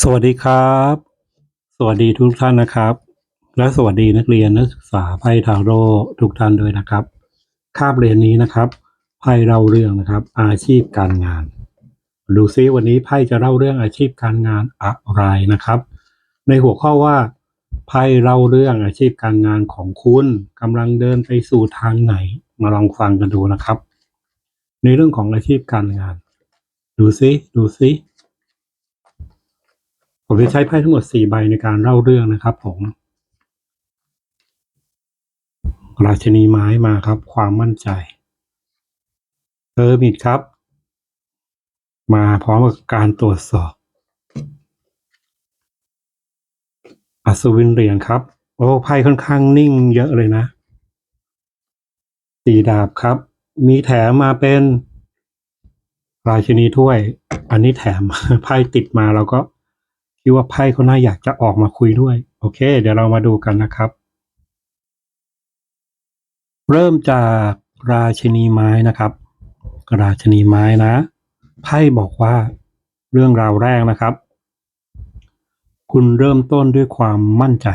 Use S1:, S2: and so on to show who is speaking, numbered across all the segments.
S1: สวัสดีครับ สวัสดีทุกท่านนะครับ และสวัสดีนักเรียนนักศึกษาไพ่ทาโร่ทุกท่านด้วยนะครับ คาบเรียนนี้นะครับไพ่เล่าเรื่องนะครับ อาชีพการงาน ดูซิวันนี้ไพ่จะเล่าเรื่องอาชีพการงานอะไรนะครับ ในหัวข้อว่าไพ่เล่าเรื่องอาชีพการงานของคุณกำลังเดินไปสู่ทางไหน มาลองฟังกันดูนะครับ ในเรื่องของอาชีพการงาน ดูซิดูซิ ผมจะใช้ไพ่ทั้งหมดสี่ใบในการเล่าเรื่องนะครับผม ราชนีไม้มาครับ ความมั่นใจเออร์มิดครับ มาพร้อมกับการตรวจสอบ อัศวินเหรียญครับ โอ้ไพ่ค่อนข้างนิ่งเยอะเลยนะสีดาบครับ มีแถมมาเป็น ราชินีถ้วย อันนี้แถมไพ่ติดมาเราก็ คิดว่าไพ่เขาน่าอยากจะออกมาคุยด้วย โอเค เดี๋ยวเรามาดูกันนะครับ เริ่มจากราชนีไม้นะครับราชนีไม้นะไพ่บอกว่าเรื่องราวแรกนะครับ คุณเริ่มต้นด้วยความมั่นใจ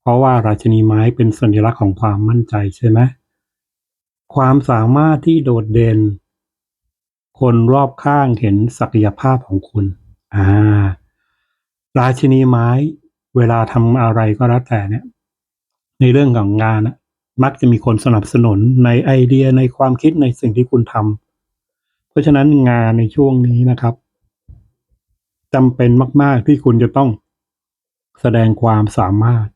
S1: เพราะว่าราชนีไม้เป็นสัญลักษณ์ของความมั่นใจใช่ไหมความสามารถที่โดดเด่น คนรอบข้างเห็นศักยภาพของคุณ อ่า ราชินีไม้ เวลาทำอะไรก็แล้วแต่เนี่ย ในเรื่องของงานนะมักจะมีคนสนับสนุนในไอเดียในความคิดในสิ่งที่คุณทำเพราะฉะนั้นงานในช่วงนี้นะครับจำเป็นมาก ๆ ที่คุณจะต้องแสดงความสามารถ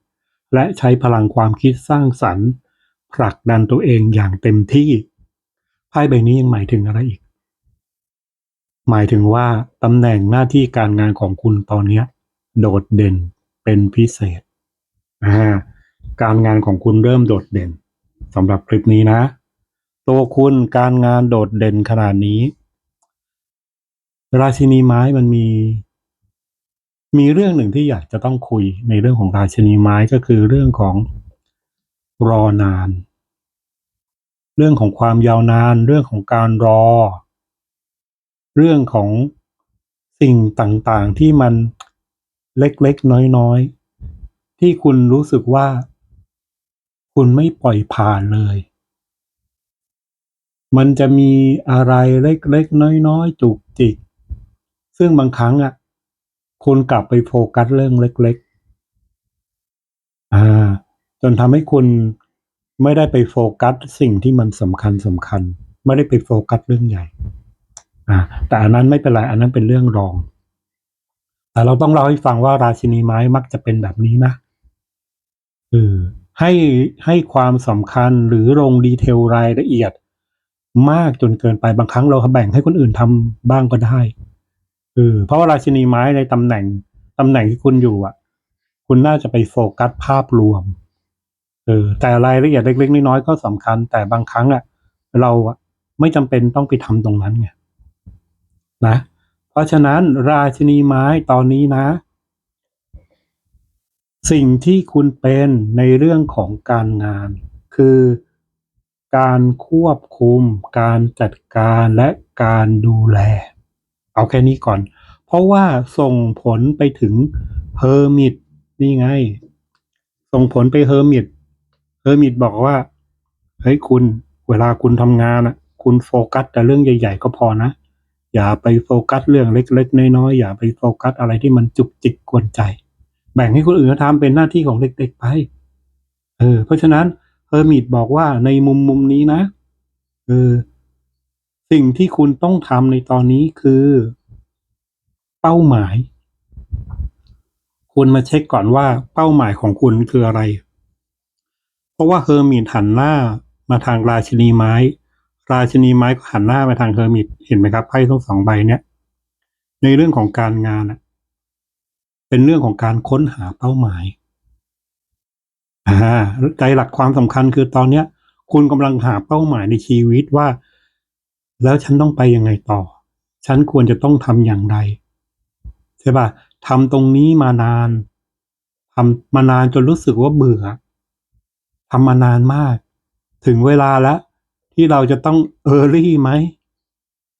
S1: และใช้พลังความคิดสร้างสรรค์ผลักดันตัวเองอย่างเต็มที่ไพ่ใบนี้ยังหมายถึงอะไรอีก หมายถึงว่าตำแหน่งหน้าที่การงานของคุณตอนเนี้ย โดดเด่นเป็นพิเศษอ่าการงานของคุณเริ่มโดดเด่นสำหรับคลิปนี้นะ ตัวคุณการงานโดดเด่นขนาดนี้ ราชินีไม้มันมี มีเรื่องหนึ่งที่อยากจะต้องคุยในเรื่องของราชินีไม้ก็คือเรื่องของรอนาน เรื่องของความยาวนาน เรื่องของการรอ เรื่องของสิ่งต่างๆที่มัน เล็กๆ น้อยๆ ที่คุณรู้สึกว่า คุณไม่ปล่อยผ่านเลย มันจะมีอะไรเล็กๆ น้อยๆ จุกจิก ซึ่งบางครั้งอะคุณกลับไปโฟกัสเรื่องเล็ก ๆ อ่า จนทำให้คุณไม่ได้ไปโฟกัสสิ่งที่มันสำคัญสำคัญ ไม่ได้ไปโฟกัสเรื่องใหญ่ อ่า แต่อันนั้นไม่เป็นไร อันนั้นเป็นเรื่องรอง แต่เราต้องเล่าให้ฟังว่าราชินีไม้มักจะเป็นแบบนี้นะเออให้ให้ความสำคัญหรือลงดีเทลรายละเอียด มากจนเกินไปบางครั้งเราแบ่งให้คนอื่นทำบ้างก็ได้เออเพราะว่าราชินีไม้ในตำแหน่งตำแหน่งที่คุณอยู่อะ คุณน่าจะไปโฟกัสภาพรวมเออแต่รายละเอียดเล็กๆน้อยๆก็สำคัญ แต่บางครั้งอะ เราอะไม่จำเป็นต้องไปทำตรงนั้นไงนะ ราะฉะนั้นราชินีไม้ตอนนี้นะ สิ่งที่คุณเป็นในเรื่องของการงาน คือการควบคุม การจัดการและการดูแล เอาแค่นี้ก่อน เพราะว่าส่งผลไปถึงเฮอร์มิตนี่ไง ส่งผลไปเฮอร์มิตเฮอร์มิตบอกว่าเฮ้ยคุณเวลาคุณทำงานอะคุณโฟกัสแต่เรื่องใหญ่ ๆ ก็พอนะ อย่าไปโฟกัสเรื่องเล็กๆน้อยๆอย่าไปโฟกัสอะไรที่มันจุกจิกกวนใจ แบ่งให้คนอื่นเขาทำเป็นหน้าที่ของเด็ก ๆไป เออ เพราะฉะนั้นเฮอร์มิตบอกว่าในมุมมุมนี้นะเออสิ่งที่คุณต้องทำในตอนนี้คือ เป้าหมาย คุณมาเช็คก่อนว่าเป้าหมายของคุณคืออะไร เพราะว่าเฮอร์มิตหันหน้ามาทางราชินีไม้ ราชินีไม้ก็หันหน้ามาทางเฮอร์มิตเห็นไหมครับไพ่ทั้งสองใบเนี้ยในเรื่องของการงานเป็นเรื่องของการค้นหาเป้าหมายอ่าใจหลักความสำคัญคือตอนเนี้ย คุณกำลังหาเป้าหมายในชีวิตว่า แล้วฉันต้องไปยังไงต่อ ฉันควรจะต้องทำอย่างไรใช่ป่ะทำตรงนี้มานานทำมานานจนรู้สึกว่าเบื่อทำมานานมาก ถึงเวลาแล้ว ที่เราจะต้องเออรี่ไหม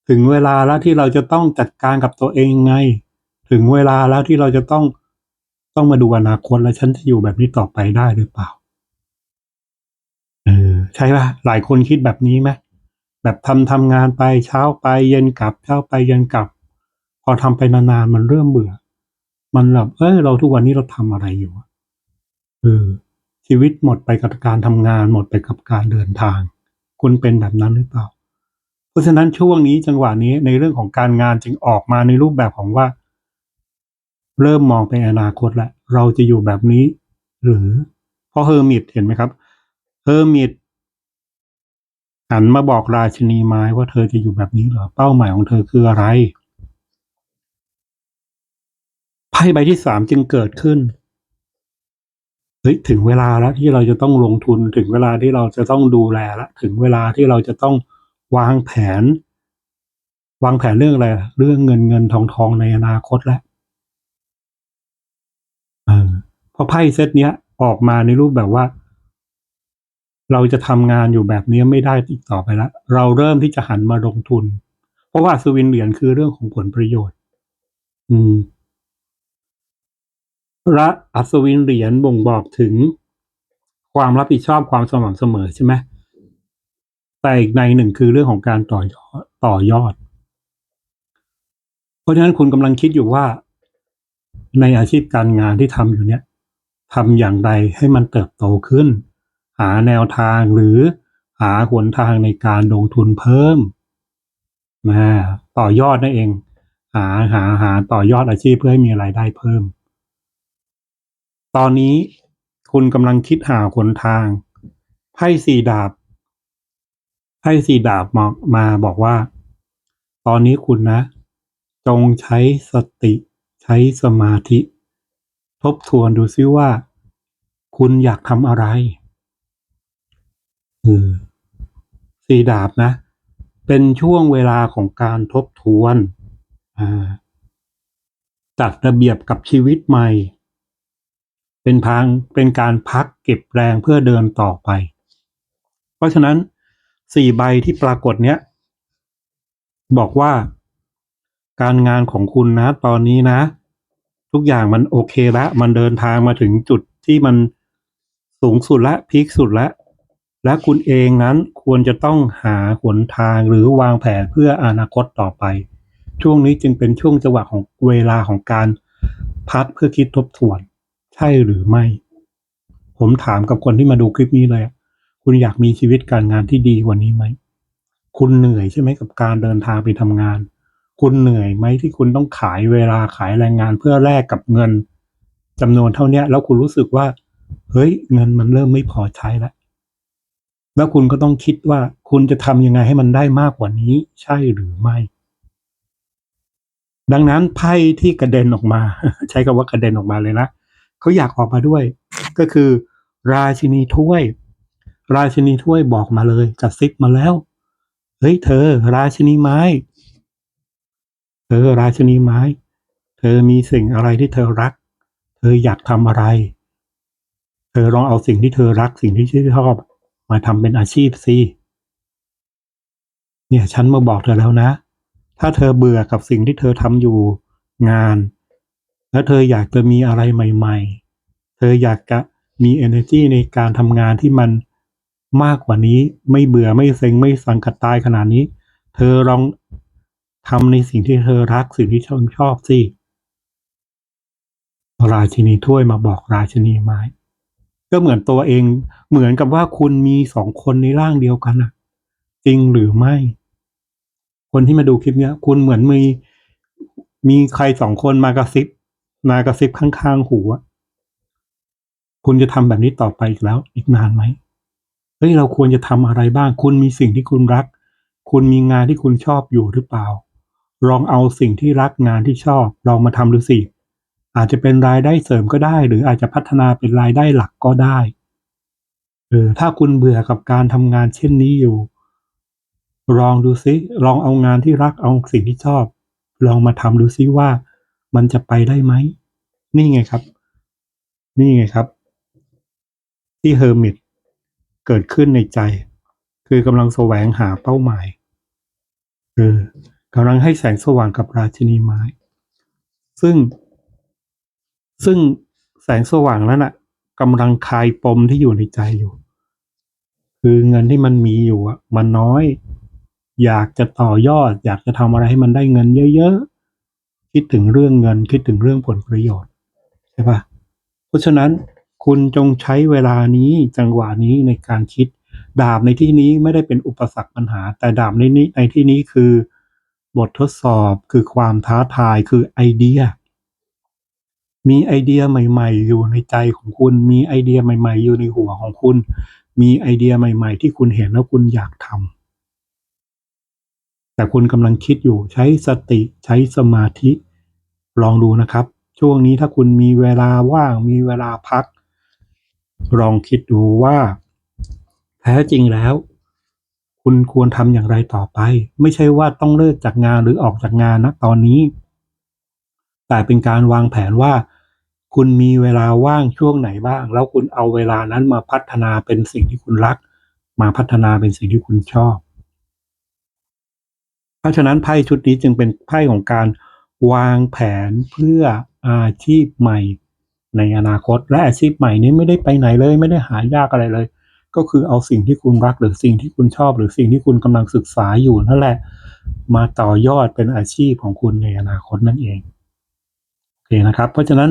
S1: ถึงเวลาแล้วที่เราจะต้องจัดการกับตัวเองไง ถึงเวลาแล้วที่เราจะต้องต้องมาดูอนาคตแล้วฉันจะอยู่แบบนี้ต่อไปได้หรือเปล่า เออ ใช่ป่ะหลายคนคิดแบบนี้ไหมแบบทำทำงานไปเช้าไปเย็นกลับเช้าไปเย็นกลับ พอทำไปนานๆมันเริ่มเบื่อ มันแบบเออเราทุกวันนี้เราทำอะไรอยู่อะเออชีวิตหมดไปกับการทำงานหมดไปกับการเดินทาง คุณเป็นแบบนั้นหรือเปล่า เพราะฉะนั้นช่วงนี้จังหวะนี้ในเรื่องของการงานจึงออกมาในรูปแบบของว่า เริ่มมองไปอนาคตแล้วเราจะอยู่แบบนี้ หรือเพราะเฮอร์มิตเห็นไหมครับเฮอร์มิตหันมาบอกราชินีไม้ว่าเธอจะอยู่แบบนี้เหรอเป้าหมายของเธอคืออะไรไพ่ใบที่สามจึงเกิดขึ้น เฮ้ยถึงเวลาแล้วที่เราจะต้องลงทุนถึงเวลาที่เราจะต้องดูแลแล้วถึงเวลาที่เราจะต้องวางแผน วางแผนเรื่องอะไรเรื่องเงินเงินทองทองในอนาคตแล้วเออพราะไพ่เซตเนี้ยออกมาในรูปแบบว่า เราจะทำงานอยู่แบบนี้ไม่ได้อีกต่อไปแล้วเราเริ่มที่จะหันมาลงทุน เพราะว่าอัศวินเหรียญคือเรื่องของผลประโยชน์ อืม พระอัศวินเหรียญบ่งบอกถึงความรับผิดชอบความสม่ำเสมอใช่ไหมแต่อีกในหนึ่งคือเรื่องของการต่อยอดต่อยอด เพราะฉะนั้นคุณกำลังคิดอยู่ว่า ในอาชีพการงานที่ทำอยู่เนี่ยทำอย่างไรให้มันเติบโตขึ้น หาแนวทางหรือหาหนทางในการลงทุนเพิ่มนะต่อยอดนั่นเอง หาหาหาต่อยอดอาชีพเพื่อให้มีรายได้เพิ่ม ตอนนี้คุณกำลังคิดหาหนทาง ไพ่สี่ดาบ ไพ่สี่ดาบมามาบอกว่า ตอนนี้คุณนะ จงใช้สติใช้สมาธิ ทบทวนดูซิว่า คุณอยากทำอะไรเออสี่ดาบนะ เป็นช่วงเวลาของการทบทวนอ่าจัดระเบียบกับชีวิตใหม่ เป็นทางเป็นการพักเก็บแรงเพื่อเดินต่อไป เพราะฉะนั้นสี่ใบที่ปรากฏเนี้ย บอกว่า การงานของคุณนะ ตอนนี้นะ ทุกอย่างมันโอเคล้วมันเดินทางมาถึงจุดที่มันสูงสุดและพีคสุดแล้วและคุณเองนั้นควรจะต้องหาหนทางหรือวางแผนเพื่ออนาคตต่อไป ช่วงนี้จึงเป็นช่วงจังหวะของเวลาของการพักเพื่อคิดทบทวน ช่หรือไม่ ผมถามกับคนที่มาดูคลิปนี้เลยคุณอยากมีชีวิตการงานที่ดีกว่านี้ไหม คุณเหนื่อยใช่ไหมกับการเดินทางไปทำงาน คุณเหนื่อยไหมที่คุณต้องขายเวลาขายแรงงานเพื่อแลกกับเงินจำนวนเท่าเนี้ย แล้วคุณรู้สึกว่า เฮ้ย เงินมันเริ่มไม่พอใช้แล้วแล้วคุณก็ต้องคิดว่าคุณจะทำยังไงให้มันได้มากกว่านี้ ใช่หรือไม่ ดังนั้นไพ่ที่กระเด็นออกมา ใช้คำว่ากระเด็นออกมาเลยนะ เขาอยากออกมาด้วย ก็คือ ราชินีถ้วย ราชินีถ้วยบอกมาเลยกระซิบมาแล้วเฮ้ยเธอ ราชินีไม้ เธอราชินีไม้ เธอมีสิ่งอะไรที่เธอรัก เธออยากทำอะไร เธอลองเอาสิ่งที่เธอรักสิ่งที่ชอบ มาทำเป็นอาชีพสิเนี่ยฉันมาบอกเธอแล้วนะ ถ้าเธอเบื่อกับสิ่งที่เธอทำอยู่งาน แล้วเธออยากจะมีอะไรใหม่ๆ เธออยากจะมี energy ในการทำงานที่มันมากกว่านี้ ไม่เบื่อไม่เซ็งไม่สังกัดตายขนาดนี้ เธอลองทำในสิ่งที่เธอรักสิ่งที่ชอบชอบสิราชินีถ้วยมาบอกราชินีไม้ก็เหมือนตัวเองเหมือนกับว่าคุณมีสองคนในร่างเดียวกันอะจริงหรือไม่ คนที่มาดูคลิปเนี้ย คุณเหมือนมีมีใครสองคนมากระซิบ มากระซิบข้างๆหูอะคุณจะทำแบบนี้ต่อไปอีกแล้ว อีกนานไหมเฮ้ยเราควรจะทำอะไรบ้าง คุณมีสิ่งที่คุณรัก คุณมีงานที่คุณชอบอยู่หรือเปล่า ลองเอาสิ่งที่รักงานที่ชอบลองมาทำดูสิอาจจะเป็นรายได้เสริมก็ได้ หรืออาจจะพัฒนาเป็นรายได้หลักก็ได้เออถ้าคุณเบื่อกับการทำงานเช่นนี้อยู่ ลองดูซิลองเอางานที่รักเอาสิ่งที่ชอบ ลองมาทำดูซิว่า มันจะไปได้ไหม นี่ไงครับ นี่ไงครับ ที่เฮอร์มิตเกิดขึ้นในใจ คือกำลังแสวงหาเป้าหมายเออกำลังให้แสงสว่างกับราชินีไม้ ซึ่ง ซึ่งแสงสว่างนั้นน่ะกำลังคลายปมที่อยู่ในใจอยู่ คือเงินที่มันมีอยู่อะมันน้อย อยากจะต่อยอด อยากจะทำอะไรให้มันได้เงินเยอะ คิดถึงเรื่องเงิน คิดถึงเรื่องผลประโยชน์ใช่ปะเพราะฉะนั้นคุณจงใช้เวลานี้จังหวะนี้ในการคิด ดาบในที่นี้ไม่ได้เป็นอุปสรรคปัญหา แต่ดาบในนี้ในที่นี้คือบททดสอบคือความท้าทายคือไอเดีย มีไอเดียใหม่ ๆ อยู่ในใจของคุณ มีไอเดียใหม่ ๆ อยู่ในหัวของคุณ มีไอเดียใหม่ ๆ ที่คุณเห็นแล้วคุณอยากทำ แต่คุณกำลังคิดอยู่ใช้สติใช้สมาธิ ลองดูนะครับ ช่วงนี้ถ้าคุณมีเวลาว่างมีเวลาพัก ลองคิดดูว่า แท้จริงแล้ว คุณควรทำอย่างไรต่อไป ไม่ใช่ว่าต้องเลิกจากงานหรือออกจากงานนะตอนนี้ แต่เป็นการวางแผนว่า คุณมีเวลาว่างช่วงไหนบ้าง แล้วคุณเอาเวลานั้นมาพัฒนาเป็นสิ่งที่คุณรัก มาพัฒนาเป็นสิ่งที่คุณชอบ เพราะฉะนั้นไพ่ชุดนี้จึงเป็นไพ่ของการวางแผนเพื่ออาชีพใหม่ในอนาคต และอาชีพใหม่นี้ไม่ได้ไปไหนเลย ไม่ได้หายากอะไรเลย ก็คือเอาสิ่งที่คุณรักหรือสิ่งที่คุณชอบ หรือสิ่งที่คุณกำลังศึกษาอยู่นั่นแหละ มาต่อยอดเป็นอาชีพของคุณในอนาคตนั่นเองโอเคนะครับ เพราะฉะนั้น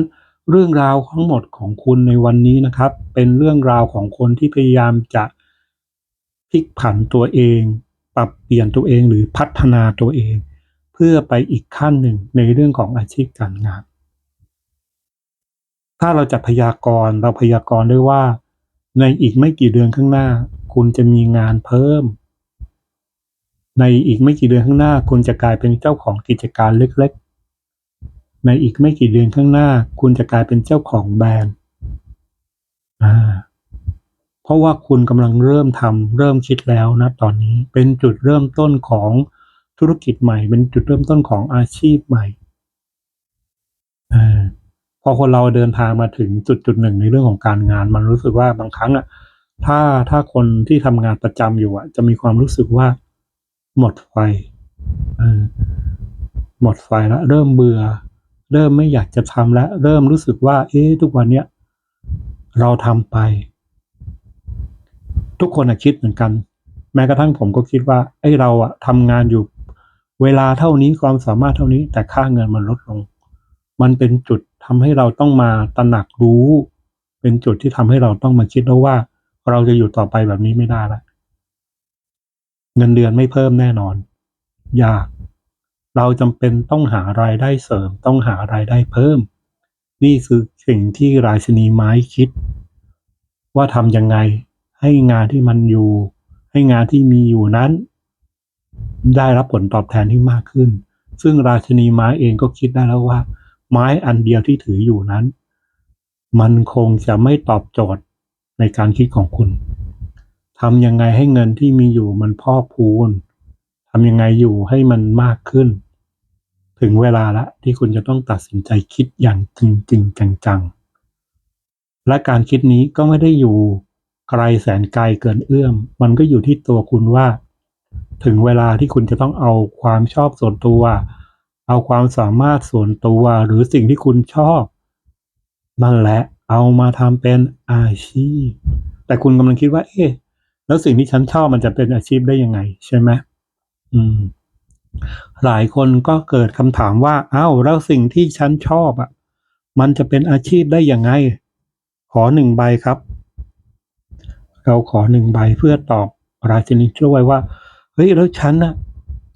S1: เรื่องราวทั้งหมดของคุณในวันนี้นะครับ เป็นเรื่องราวของคนที่พยายามจะพลิกผันตัวเอง รับเปลี่ยนตัวเองหรือพัฒนาตัวเอง เพื่อไปอีกขั้นหนึ่งในเรื่องของอาชีพการงาน ถ้าเราจะพยากรณ์เราพยากรณ์ได้ว่า ในอีกไม่กี่เดือนข้างหน้า คุณจะมีงานเพิ่ม ในอีกไม่กี่เดือนข้างหน้า คุณจะกลายเป็นเจ้าของกิจการเล็กๆ ในอีกไม่กี่เดือนข้างหน้า คุณจะกลายเป็นเจ้าของแบรนด์อ่า ราะว่าคุณกำลังเริ่มทำเริ่มคิดแล้วนะตอนนี้เป็นจุดเริ่มต้นของธุรกิจใหม่ เป็นจุดเริ่มต้นของอาชีพใหม่อพอคนเราเดินทางมาถึงจุดจุดหนึ่งในเรื่องของการงาน มันรู้สึกว่าบางครั้งอะถ้าถ้าคนที่ทำงานประจำอยู่อะจะมีความรู้สึกว่า หมดไฟเออหมดไฟแล้วเริ่มเบื่อ เริ่มไม่อยากจะทำแล้วเริ่มรู้สึกว่า เอ๊ะทุกวันเนี้ยเราทำไป ทุกคนคิดเหมือนกัน แม้กระทั่งผมก็คิดว่าไอ้เราอะทำงานอยู่ เวลาเท่านี้ความสามารถเท่านี้ แต่ค่าเงินมันลดลง มันเป็นจุดทำให้เราต้องมาตระหนักรู้ เป็นจุดที่ทำให้เราต้องมาคิดแล้วว่า เราจะอยู่ต่อไปแบบนี้ไม่ได้ละเงินเดือนไม่เพิ่มแน่นอน ยาก เราจำเป็นต้องหารายได้เสริม ต้องหารายได้เพิ่ม นี่คือสิ่งที่ราชินีไม้คิด ว่าทำยังไง ให้งานที่มันอยู่ ให้งานที่มีอยู่นั้น ได้รับผลตอบแทนที่มากขึ้น ซึ่งราชนีไม้เองก็คิดได้แล้วว่า ไม้อันเดียวที่ถืออยู่นั้น มันคงจะไม่ตอบโจทย์ในการคิดของคุณทำยังไงให้เงินที่มีอยู่มันพอกพูนทำยังไงอยู่ให้มันมากขึ้น ถึงเวลาละที่คุณจะต้องตัดสินใจคิดอย่างจริงจริงจังๆและการคิดนี้ก็ไม่ได้อยู่ ไกลแสนไกลเกินเอื้อม มันก็อยู่ที่ตัวคุณว่า ถึงเวลาที่คุณจะต้องเอาความชอบส่วนตัว เอาความสามารถส่วนตัวหรือสิ่งที่คุณชอบนั่นแหละเอามาทำเป็นอาชีพ แต่คุณกำลังคิดว่า เอ๊ะแล้วสิ่งที่ฉันชอบมันจะเป็นอาชีพได้ยังไง ใช่ไหมอืม หลายคนก็เกิดคำถามว่าเอ้าแล้วสิ่งที่ฉันชอบอะ มันจะเป็นอาชีพได้ยังไง ขอหนึ่งใบครับ เราขอหนึ่งใบเพื่อตอบราชินีช่วยว่า เฮ้ยแล้วฉันน่ะ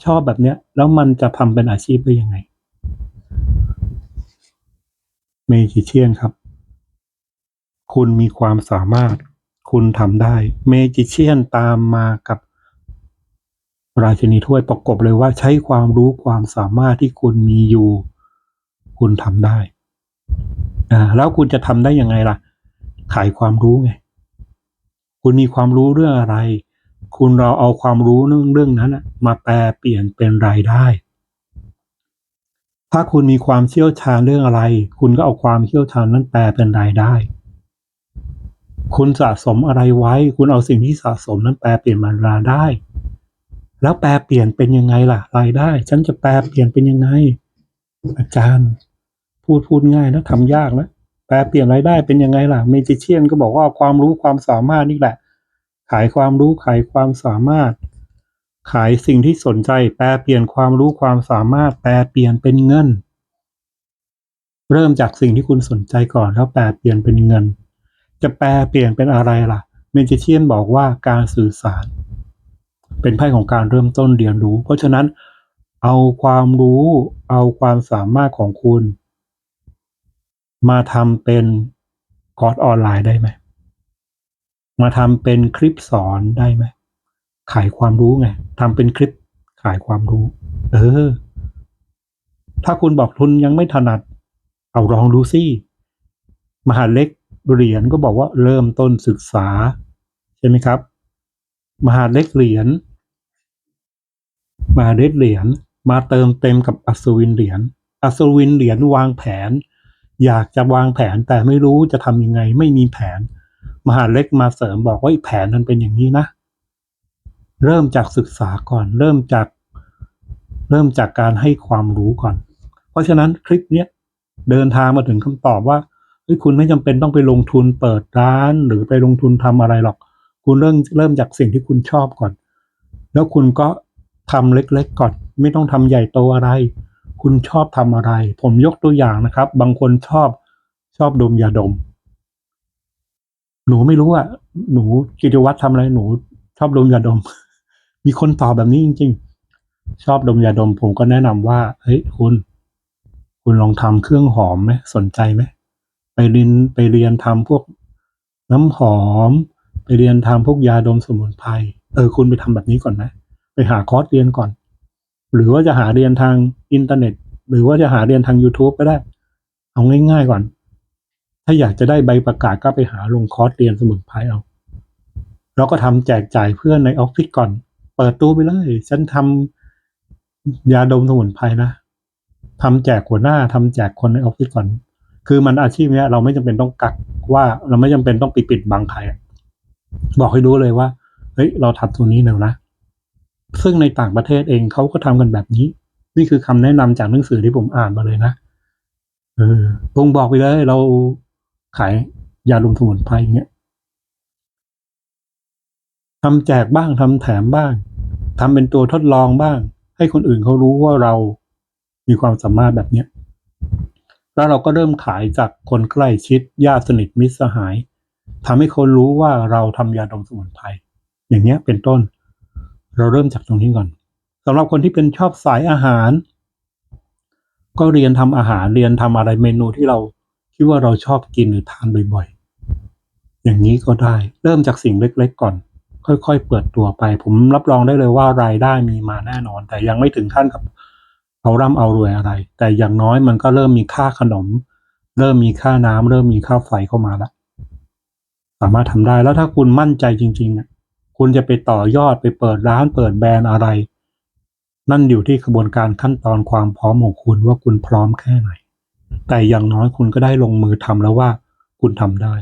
S1: ชอบแบบเนี้ย แล้วมันจะทำเป็นอาชีพได้ยังไง เมจิเชียนครับ คุณมีความสามารถ คุณทำได้ เมจิเชียนตามมากับราชินีถ้วยประกบเลยว่าใช้ความรู้ความสามารถที่คุณมีอยู่ คุณทำได้ อ่า แล้วคุณจะทำได้ยังไงล่ะ ขายความรู้ไง คุณมีความรู้เรื่องอะไร คุณเราเอาความรู้เรื่องเรื่องนั้นมาแปลเปลี่ยนเป็นรายได้ ถ้าคุณมีความเชี่ยวชาญเรื่องอะไร คุณก็เอาความเชี่ยวชาญนั้นแปลเป็นรายได้ คุณสะสมอะไรไว้ คุณเอาสิ่งที่สะสมนั้นแปลเปลี่ยนเป็นรายได้ แล้วแปลเปลี่ยนเป็นยังไงล่ะ รายได้ ฉันจะแปลเปลี่ยนเป็นยังไง อาจารย์ พูดพูดง่ายนะทำยากนะ แปลเปลี่ยนรายได้เป็นยังไงล่ะเมจิเชียนก็บอกว่าความรู้ความสามารถนี่แหละ ขายความรู้ขายความสามารถ ขายสิ่งที่สนใจ แปลเปลี่ยนความรู้ความสามารถ แปลเปลี่ยนเป็นเงิน เริ่มจากสิ่งที่คุณสนใจก่อนแล้วแปลเปลี่ยนเป็นเงิน จะแปลเปลี่ยนเป็นอะไรล่ะเมจิเชียนบอกว่าการสื่อสาร เป็นไพ่ของการเริ่มต้นเรียนรู้ เพราะฉะนั้นเอาความรู้เอาความสามารถของคุณ มาทำเป็นคอร์สออนไลน์ได้ไหม มาทำเป็นคลิปสอนได้ไหม ขายความรู้ไงทำเป็นคลิปขายความรู้ เออ ถ้าคุณบอกทุนยังไม่ถนัด เอาลองดูสิ มหาเล็กเหรียญก็บอกว่าเริ่มต้นศึกษา ใช่ไหมครับ มหาเล็กเหรียญมหาเล็กเหรียญมาเติมเต็มกับอัศวินเหรียญอัศวินเหรียญวางแผน อยากจะวางแผนแต่ไม่รู้จะทำยังไง ไม่มีแผน มหาเล็กมาเสริมบอกว่าแผนมันเป็นอย่างนี้นะ เริ่มจากศึกษาก่อน เริ่มจาก เริ่มจากการให้ความรู้ก่อน เพราะฉะนั้นคลิปเนี้ยเดินทางมาถึงคำตอบว่าเฮ้ยคุณไม่จำเป็นต้องไปลงทุนเปิดร้านหรือไปลงทุนทำอะไรหรอก คุณเริ่มเริ่มจากสิ่งที่คุณชอบก่อน แล้วคุณก็ทำเล็กๆก่อน ไม่ต้องทำใหญ่โตอะไร คุณชอบทำอะไร ผมยกตัวอย่างนะครับ บางคนชอบชอบดมยาดม หนูไม่รู้อะหนูกิจวัตรทำอะไรหนู ชอบดมยาดม มีคนตอบแบบนี้จริง ๆ ชอบดมยาดม ผมก็แนะนำว่าเฮ้ยคุณ คุณลองทำเครื่องหอมไหมสนใจไหมไปเรียนไปเรียนทำพวกน้ำหอม ไปเรียนทำพวกยาดมสมุนไพรเออคุณไปทำแบบนี้ก่อนไหมไปหาคอร์สเรียนก่อน หรือว่าจะหาเรียนทางอินเทอร์เน็ต หรือว่าจะหาเรียนทาง YouTube ก็ได้ เอาง่าย ๆก่อน ถ้าอยากจะได้ใบประกาศก็ไปหาลงคอร์สเรียนสมุนไพรเอา แล้วก็ทำแจกจ่ายเพื่อนในออฟฟิศก่อน เปิดตู้ไปเลย ฉันทำยาดมสมุนไพรนะทำแจกหัวหน้าทำแจกคนในออฟฟิศก่อน คือมันอาชีพเนี้ยเราไม่จำเป็นต้องกักว่าเราไม่จำเป็นต้องปิดปิดบังใครบอกให้รู้เลยว่า เฮ้ย เราทำตัวนี้เนวนะ ซึ่งในต่างประเทศเองเขาก็ทำกันแบบนี้ นี่คือคำแนะนำจากหนังสือที่ผมอ่านมาเลยนะเออตรงบอกไปเลยเราขายยาดมสมุนไพรอย่างเงี้ยทำแจกบ้างทำแถมบ้างทำเป็นตัวทดลองบ้าง ให้คนอื่นเขารู้ว่าเรามีความสามารถแบบเนี้ยแล้วเราก็เริ่มขายจากคนใกล้ชิดญาติสนิทมิตรสหายทำให้คนรู้ว่าเราทำยาดมสมุนไพรอย่างเงี้ยเป็นต้น เราเริ่มจากตรงนี้ก่อนสำหรับคนที่เป็นชอบสายอาหาร ก็เรียนทำอาหารเรียนทำอะไรเมนูที่เราคิดว่าเราชอบกินหรือทานบ่อยๆ อย่างนี้ก็ได้เริ่มจากสิ่งเล็ก ๆ ก่อน ค่อย ๆ เปิดตัวไป ผมรับรองได้เลยว่ารายได้มีมาแน่นอน แต่ยังไม่ถึงขั้นกับเอาร่ำเอารวยอะไร แต่อย่างน้อยมันก็เริ่มมีค่าขนม เริ่มมีค่าน้ำเริ่มมีค่าไฟเข้ามาแล้วสามารถทำได้แล้วถ้าคุณมั่นใจจริงๆเนี่ย คุณจะไปต่อยอดไปเปิดร้านเปิดแบรนด์อะไร นั่นอยู่ที่กระบวนการขั้นตอนความพร้อมของคุณว่าคุณพร้อมแค่ไหน แต่อย่างน้อยคุณก็ได้ลงมือทำแล้วว่าคุณทำได้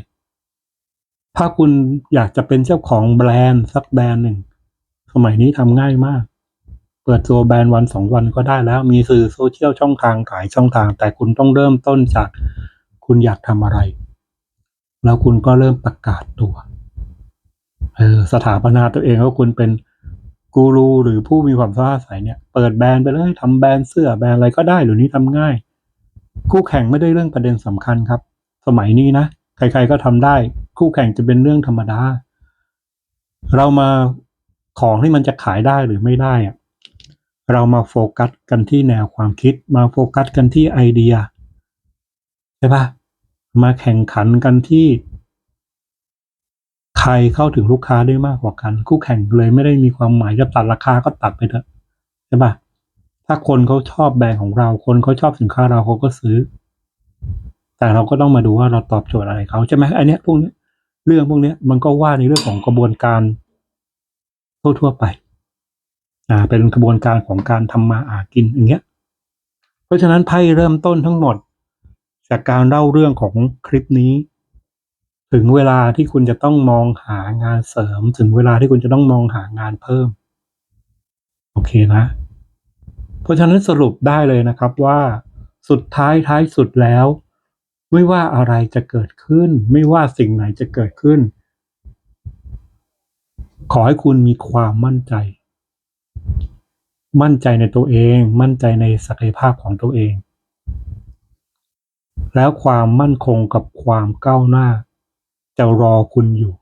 S1: ถ้าคุณอยากจะเป็นเจ้าของแบรนด์สักแบรนด์หนึ่ง สมัยนี้ทำง่ายมาก เปิดตัวแบรนด์วันสองวันก็ได้แล้ว มีสื่อโซเชียลช่องทางขายช่องทาง แต่คุณต้องเริ่มต้นจากคุณอยากทำอะไร แล้วคุณก็เริ่มประกาศตัว สถาปนาตัวเองว่าคุณเป็นกูรูหรือผู้มีความสามารถใสเนี่ย เปิดแบรนด์ไปเลยทำแบรนด์เสื้อแบรนด์อะไรก็ได้หรือนี้ทำง่าย คู่แข่งไม่ได้เรื่องประเด็นสำคัญครับ สมัยนี้นะใครๆก็ทำได้ คู่แข่งจะเป็นเรื่องธรรมดา เรามาของที่มันจะขายได้หรือไม่ได้อะเรามาโฟกัสกันที่แนวความคิด มาโฟกัสกันที่ไอเดียใช่ปะมาแข่งขันกันที่ ใครเข้าถึงลูกค้าได้มากกว่ากัน คู่แข่งเลยไม่ได้มีความหมายจะตัดราคาก็ตัดไปเถอะใช่ปะถ้าคนเขาชอบแบรนด์ของเรา คนเขาชอบสินค้าเราเขาก็ซื้อ แต่เราก็ต้องมาดูว่าเราตอบโจทย์อะไรเขาใช่ไหมไอเนี้ยพวกนี้เรื่องพวกนี้มันก็ว่าในเรื่องของกระบวนการทั่วๆไป อ่า เป็นกระบวนการของการทำมาอากินอย่างเงี้ย เพราะฉะนั้นไพ่เริ่มต้นทั้งหมด จากการเล่าเรื่องของคลิปนี้ ถึงเวลาที่คุณจะต้องมองหางานเสริม ถึงเวลาที่คุณจะต้องมองหางานเพิ่ม โอเคนะ เพราะฉะนั้นสรุปได้เลยนะครับว่าสุดท้ายท้ายสุดแล้ว ไม่ว่าอะไรจะเกิดขึ้น ไม่ว่าสิ่งไหนจะเกิดขึ้น ขอให้คุณมีความมั่นใจ มั่นใจในตัวเอง มั่นใจในศักยภาพของตัวเอง แล้วความมั่นคงกับความก้าวหน้า จะรอคุณอยู่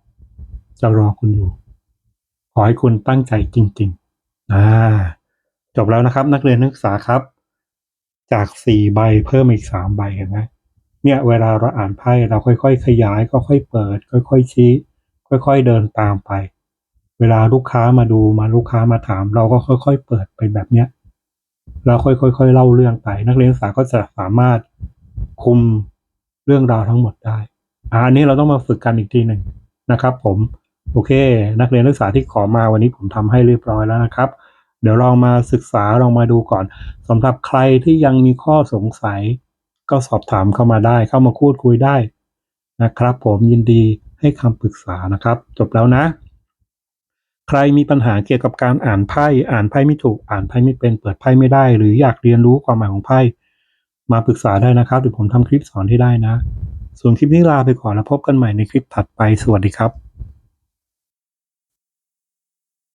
S1: จะรอคุณอยู่ ขอให้คุณตั้งใจจริง ๆ อ่า จบแล้วนะครับ นักเรียนนักศึกษาครับ จากสี่ใบเพิ่มอีกสามใบเห็นไหมเนี่ย เวลาเราอ่านไพ่เราค่อย ๆ ขยายค่อยๆเปิด ค่อยๆชี้ ค่อย ๆ เดินตามไป เวลาลูกค้ามาดูมาลูกค้ามาถาม เราก็ค่อย ๆ เปิดไปแบบเนี้ยแล้วค่อยๆเล่าเรื่องไป นักเรียนนักศึกษาก็จะสามารถคุมเรื่องราวทั้งหมดได้ อันนี้เราต้องมาฝึกกันอีกทีหนึ่งนะครับ ผมโอเค นักเรียนนักศึกษาที่ขอมาวันนี้ผมทำให้เรียบร้อยแล้วนะครับ เดี๋ยวลองมาศึกษาลองมาดูก่อนสำหรับใครที่ยังมีข้อสงสัย ก็สอบถามเข้ามาได้เข้ามาพูดคุยได้นะครับ ผมยินดีให้คำปรึกษานะครับ จบแล้วนะ ใครมีปัญหาเกี่ยวกับการอ่านไพ่อ่านไพ่ไม่ถูกอ่านไพ่ไม่เป็นเปิดไพ่ไม่ได้ หรืออยากเรียนรู้ความหมายของไพ่มาปรึกษาได้นะครับเดี๋ยวผมทำคลิปสอนให้ได้นะ ส่วนคลิปนี้ลาไปก่อนแล้วพบกันใหม่ในคลิปถัดไปสวัสดีครับ